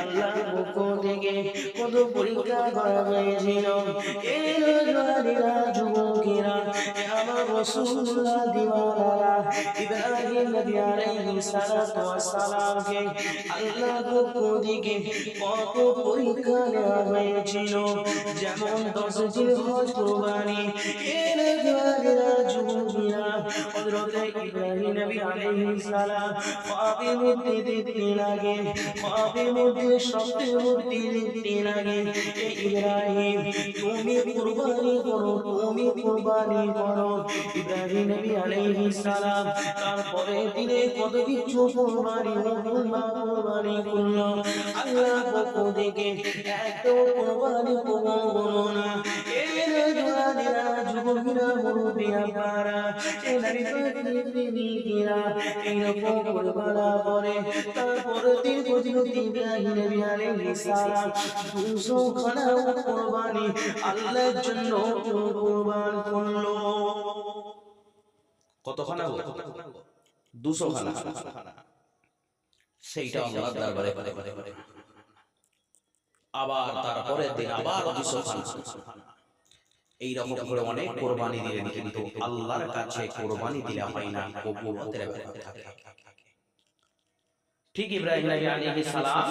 আল্লাহর পক্ষ থেকে কত পরীক্ষা করা হয়েছিল। এই জওয়ানেরা যুবকেরা আমার আল্লাহর পক্ষ থেকে কত পরীক্ষা নেওয়া হয়েছিল। যেমন দশ দিন হজ কোরবানি। হযরত ইব্রাহিম নবী আলাইহিস সালাম এ ইব্রাহিম তুমি কুরবানি করো তুমি কুরবানি করো। ইব্রাহিম নবী আলাইহিস সালাম তারপরে দিনে কত কিছু কুরবানি করল। আল্লাহ পক্ষ থেকে এত কুরবানি দুশো খানা খানা সেইটা দরবারে আবার তারপরে দিন আবার দুশো খানা এইরকম করে অনেক কোরবানি দিলেন কিন্তু আল্লাহর কাছে কোরবানি দিলে হয় না কবুলতের ব্যাপার থাকে। ঠিক ইব্রাহিম নবী আলাইহিস সালাম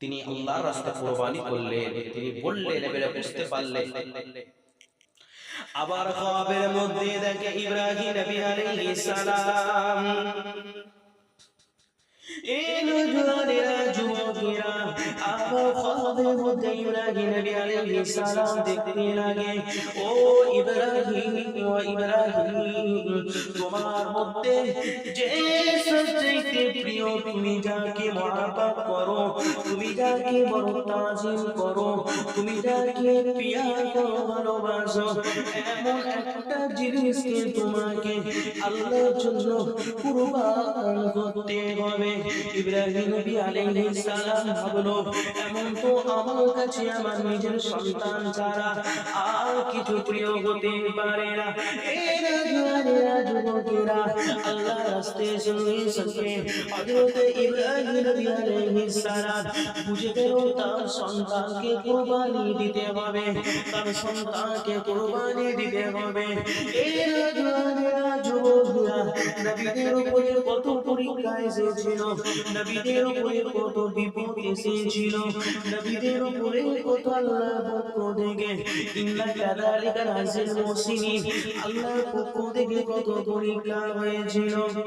তিনি আল্লাহর রাস্তায় কোরবানি করলেন তিনি বললেন এবারে বুঝতে পারলেন। আবার খাবের মধ্যে দেখে ইব্রাহিম নবী আলাইহিস সালাম এলো জোয়ানেরা যুবকেরা আবার খাবের মধ্যে লাগে নবী আলাইহিস সালাম দেখতে লাগে ও ইব্রাহিম ও ইব্রাহিম তোমার মধ্যে যে প্রিয় তুমি যাকে মহাব্বত করো, তুমি যাকে বড় তাজিম করো, তুমি যাকে প্রিয়া ভালোবাসো, এমন একটা জিনিসকে তোমাকে আল্লাহর জন্য কুরবান করতে হবে। ইব্রাহিম নবী আলাইহিস সালাম ভাবলো, এমন তো আমার কাছে আমার নিজের সন্তান ছাড়া আর কিছু প্রিয় হতে পারে না। রাজওয়ানেরা যুবকেরা আল্লাহ রাস্তায় সঙ্গে সঙ্গে হযরত ইব্রাহিম নবী আলাইহিস সালাম বুঝে গেল তার সন্তানকে কুরবানি দিতে হবে তার সন্তানকে কুরবানি দিতে হবে এই রাজওয়ানেরা যুবকেরা নবীদের উপরে কত পরীক্ষা এসেছিল নবীদের উপরে কত বিপদ এসেছিল নবীদের উপরে কত আল্লাহ পক্ষ থেকে ইন্না কাযালিকা নাজিল মুহসিনিন আল্লাহর পক্ষ থেকে কত পরীক্ষা হয়েছিল?